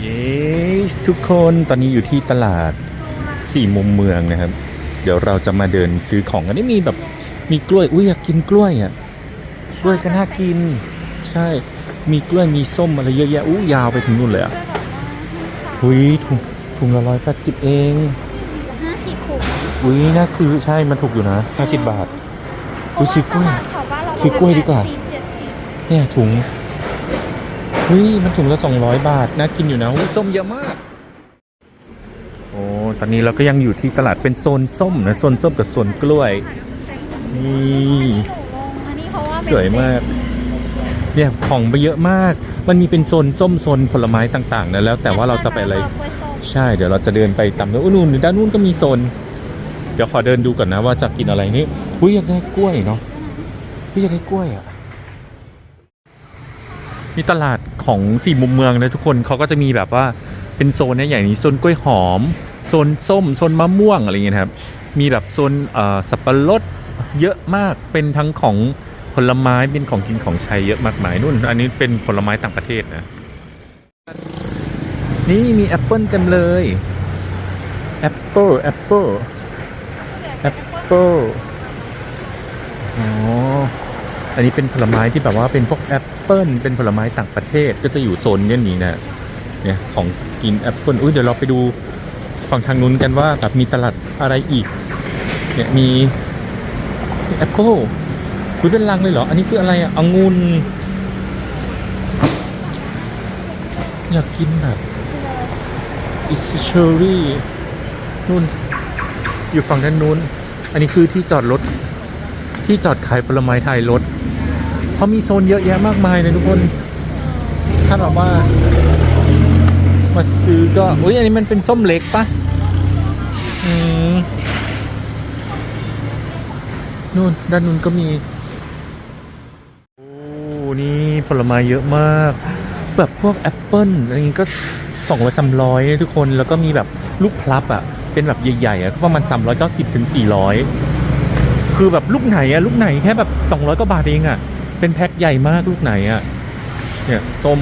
เย้ทุกคนตอนนี้อยู่ที่ตลาดสี่มุมเมืองนะครับ เดี๋ยวเราจะมาเดินซื้อของกันนี่มีแบบมีกล้วยอุ้ยอยากกินกล้วยอะกล้วยก็น่ากิน ใช่ มีกล้วยมีส้มอะไรเยอะแยะอู้ยาวไปถึงนู่นเลยอะอุ้ยถุงถุงละร้อยแปดสิบเองห้าสิบถุงอุ้ยน่าซื้อใช่มันถูกอยู่นะห้าสิบบาทอุ๊ยซื้อกล้วยเพราะว่าตลาดแถวบ้านเราซื้อกล้วยดีกว่าสี่เจ็ดสิบเนี่ยถุง เฮ้ยมันถุงละสองร้อยบาท น่ากินอยู่นะอุ๊ยส้มเยอะมาก โอ้ตอนนี้เราก็ยังอยู่ที่ตลาดเป็นโซนส้มนะ โซนส้มกับโซนกล้วย นี่หนูลงอันนี้เพราะว่าสวยมาก เนี่ยของไปเยอะมาก มันมีเป็นโซนส้มโซนผลไม้ต่างๆนะแล้วแต่ว่าเราจะไปอะไรกล้วยส้มใช่ เดี๋ยวเราจะเดินไปตามนู้นนู่นด้านนู้นก็มีโซน เดี๋ยวขอเดินดูก่อนนะว่าจะกินอะไรนี่อุ้ยอยากได้กล้วยเนาะอุ้ยอยากได้กล้วยอะ มีตลาดของสี่มุมเมืองนะทุกคนเขาก็จะมีแบบว่าเป็นโซนเนี่นี้โซนกล้วยหอมโซนส้มโซนมะม่วงอะไรเงี้ยครับมีแบบโซนสับปะรดเยอะมากเป็นทั้งของผลไม้เป็นของกินของใช้เยอะมากมายนู่น อันนี้เป็นผลไม้ต่างประเทศนะ นี่มีแอปเปิลเต็มเลยแอปเปิลแอปเปิลแอปเปิล อันนี้เป็นผลไม้ที่แบบว่าเป็นพวกแอปเปิลเป็นผลไม้ต่างประเทศก็จะอยู่โซนเนี้ยนี้นะเนี่ยของกินแอปเปิลอุ้ยเดี๋ยวเราไปดูฝั่งทางนู้นกันว่าแบบมีตลาดอะไรอีกเนี่ยมีแอปเปิลคุยเป็นลังเลยเหรอ อันนี้คืออะไรอะองุ่นอยากกินแบบอิสเชอรี่นู่น อยู่ฝั่งด้านนู้น อันนี้คือที่จอดรถ ที่จอดขายผลไม้ไทยรถเขามีโซนเยอะแยะมากมายเลยทุกคน ถ้าแบบว่า มาซื้อก็อุ้ยอันนี้มันเป็นส้มเล็กปะอืมนู่นด้านนู้นก็มี โอ้ นี่ผลไม้เยอะมาก แบบพวกแอปเปิ้ลอะไรอย่างงี้ก็สองร้อยสามร้อยทุกคนแล้วก็มีแบบลูกพลับอะ เป็นแบบใหญ่ๆอะก็ประมาณสามร้อยเก้าสิบถึงสี่ร้อย คือแบบลูกไหนอะลูกไหนแค่แบบสองร้อยกว่าบาทเองอะเป็นแพ็คใหญ่มากลูกไหนอะเนี่ยส้ม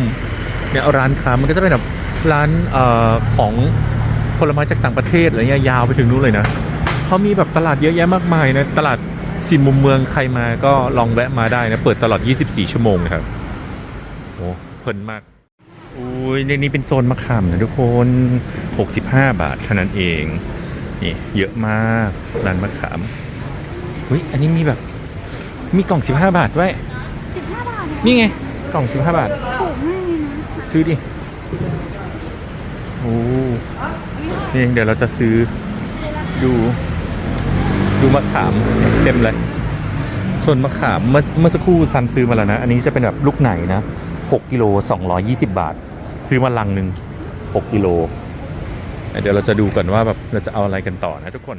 เนี่ยร้านค้ามันก็จะเป็นแบบร้านเอ่อของผลไม้จากต่างประเทศอะไรเงี้ยยาวไปถึงนู้นเลยนะเขามีแบบตลาดเยอะแยะมากมายนะตลาดสี่มุมเมืองใครมาก็ลองแวะมาได้นะ เปิดตลอด 24 ชั่วโมงครับโอ้เพลินมากอุ้ยในนี้เป็นโซนมะขามนะทุกคน 65 บาทเท่านั้นเองนี่เยอะมากร้านมะขาม อุ้ยอันนี้มีแบบ มีกล่อง 15 บาทด้วย สิบห้าบาทนี่ไง กล่อง 15 บาท ถูกมากเลยนะซื้อดิ โอ้นี่เดี๋ยวเราจะซื้อดู ดูมะขามเต็มเลย ส่วนมะขามเมื่อเมื่อสักครู่ซันซื้อมาแล้วนะ อันนี้จะเป็นแบบลูกไหนนะ 6กิโล220 บาท ซื้อมาลังหนึ่ง6กิโล เดี๋ยวเราจะดูก่อนว่าแบบเราจะเอาอะไรกันต่อนะทุกคน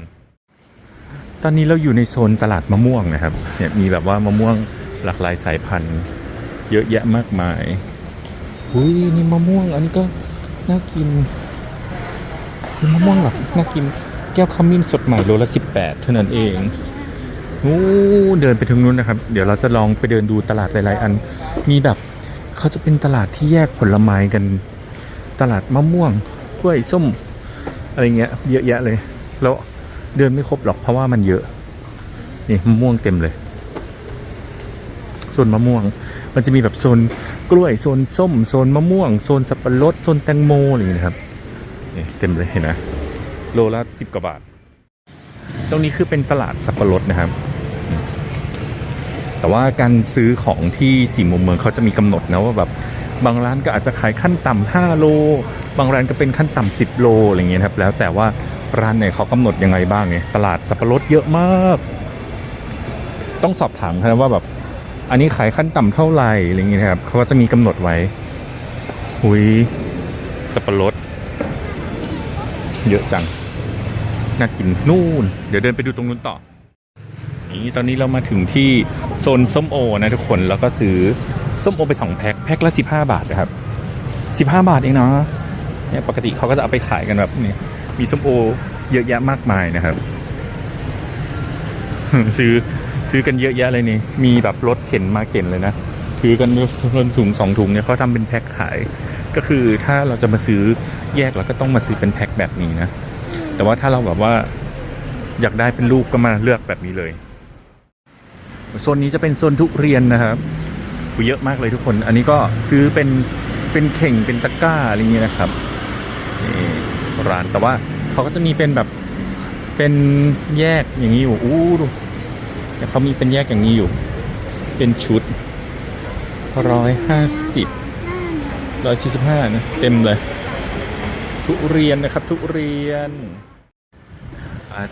ตอนนี้เราอยู่ในโซนตลาดมะม่วงนะครับเนี่ยมีแบบว่ามะม่วงหลากหลายสายพันธุ์ เยอะแยะมากมายอุ้ยนี่มะม่วงอันนี้ก็น่ากินมะม่วงแบบน่ากินแก้วขมิ้นสดใหม่โลละสิบแปดเท่านั้นเองโอ้เดินไปถึงนู้นนะครับ เดี๋ยวเราจะลองไปเดินดูตลาดหลาย ๆ อัน มีแบบเขาจะเป็นตลาดที่แยกผลไม้กัน ตลาดมะม่วงกล้วยส้ม อะไรเงี้ยเยอะแยะเลย แล้ว เดินไม่ครบหรอกเพราะว่ามันเยอะ นี่มะม่วงเต็มเลยส่วนมะม่วง มันจะมีแบบโซนกล้วยโซนส้มโซนมะม่วงโซนสับปะรดโซนแตงโมอะไรอย่างเงี้นะครับนี่เต็มเลยเห็นไหมโลละสิบกว่าบาท ตรงนี้คือเป็นตลาดสับปะรดนะครับ แต่ว่าการซื้อของที่สี่มุมเมืองเขาจะมีกำหนดนะว่าแบบบางร้านก็อาจจะขายขั้นต่ำห้าโล บางร้านก็เป็นขั้นต่ำสิบโลอะไรอย่างเงี้ยครับ แล้วแต่ว่า ร้านไหนเขากำหนดยังไงบ้างเนี่ยตลาดสับปะรดเยอะมาก ต้องสอบถามครับว่าแบบอันนี้ขายขั้นต่ำเท่าไหร่อะไรอย่างเงี้ยนะครับเขาก็จะมีกำหนดไว้หุยสับปะรดเยอะจังน่ากินนู่น เดี๋ยวเดินไปดูตรงนู้นต่อ นี่ตอนนี้เรามาถึงที่โซนส้มโอนะทุกคนแล้วก็ซื้อส้มโอไปสองแพ็คแพ็คละสิบห้าบาทนะครับสิบห้าบาทเองเนาะเนี่ยปกติเขาก็จะเอาไปขายกันแบบนี้ มีส้มโอเยอะแยะมากมายนะครับ ซื้อซื้อกันเยอะแยะเลยนี่ มีแบบรถเข็นมาเข็นเลยนะถือกันคนถุงสองถุงเนี่ยเขาทำเป็นแพ็คขาย ก็คือถ้าเราจะมาซื้อแยกเราก็ต้องมาซื้อเป็นแพ็คแบบนี้นะ แต่ว่าถ้าเราแบบว่าอยากได้เป็นลูกก็มาเลือกแบบนี้เลยโซนนี้จะเป็นโซนทุเรียนนะครับเยอะมากเลยทุกคน อันนี้ก็ซื้อเป็นเป็นเข่งเป็นตะกร้าอะไรเงี้ยนะครับ ร้าน แต่ว่าเขาก็จะมีเป็นแบบเป็นแยกอย่างนี้อยู่อู้ดูแต่เขามีเป็นแยกอย่างนี้อยู่ เป็นชุดร้อยห้าสิบร้อยสี่สิบห้านะเต็มเลย ทุเรียนนะครับ ทุเรียน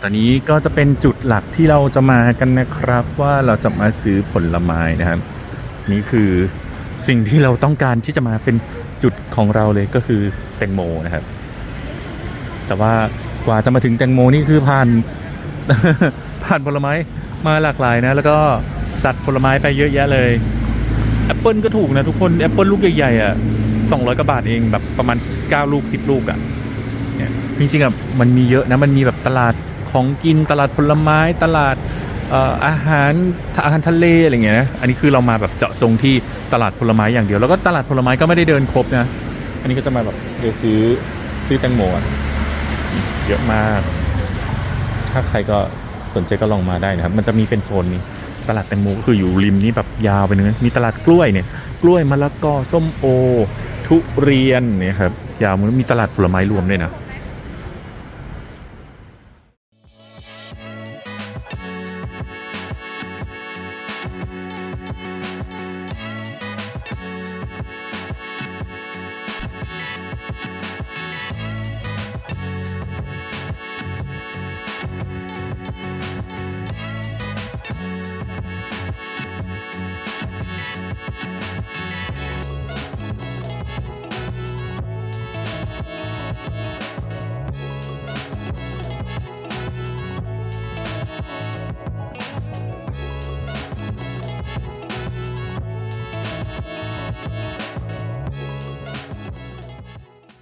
ตอนนี้ก็จะเป็นจุดหลักที่เราจะมากันนะครับ ว่าเราจะมาซื้อผลไม้นะครับ นี่คือสิ่งที่เราต้องการที่จะมาเป็นจุดของเราเลยก็คือแตงโมนะครับ แต่ว่ากว่าจะมาถึงแตงโมนี่คือผ่าน ผ่านผลไม้มาหลากหลายนะ แล้วก็ตัดผลไม้ไปเยอะแยะเลยแอปเปิลก็ถูกนะทุกคนแอปเปิลลูกใหญ่ๆอะสองร้อยกว่าบาทเองแบบประมาณเก้าลูกสิบลูกอะเนี่ยจริงๆอะมันมีเยอะนะมันมีแบบตลาดของกินตลาดผลไม้ตลาดอาหารอาหารทะเลอะไรเงี้ยนะอันนี้คือเรามาแบบเจาะจงที่ตลาดผลไม้อย่างเดียว แล้วก็ตลาดผลไม้ก็ไม่ได้เดินครบนะ อันนี้ก็จะมาแบบเดี๋ยวซื้อซื้อแตงโมอะ เยอะมาก ถ้าใครก็สนใจก็ลองมาได้นะครับ มันจะมีเป็นโซนนี้ตลาดแตงโมก็คืออยู่ริมนี้แบบยาวไปเลยมีตลาดกล้วยเนี่ย กล้วยมะละกอส้มโอ ทุเรียนเนี่ยครับยาวมันมีตลาดผลไม้รวมด้วยนะ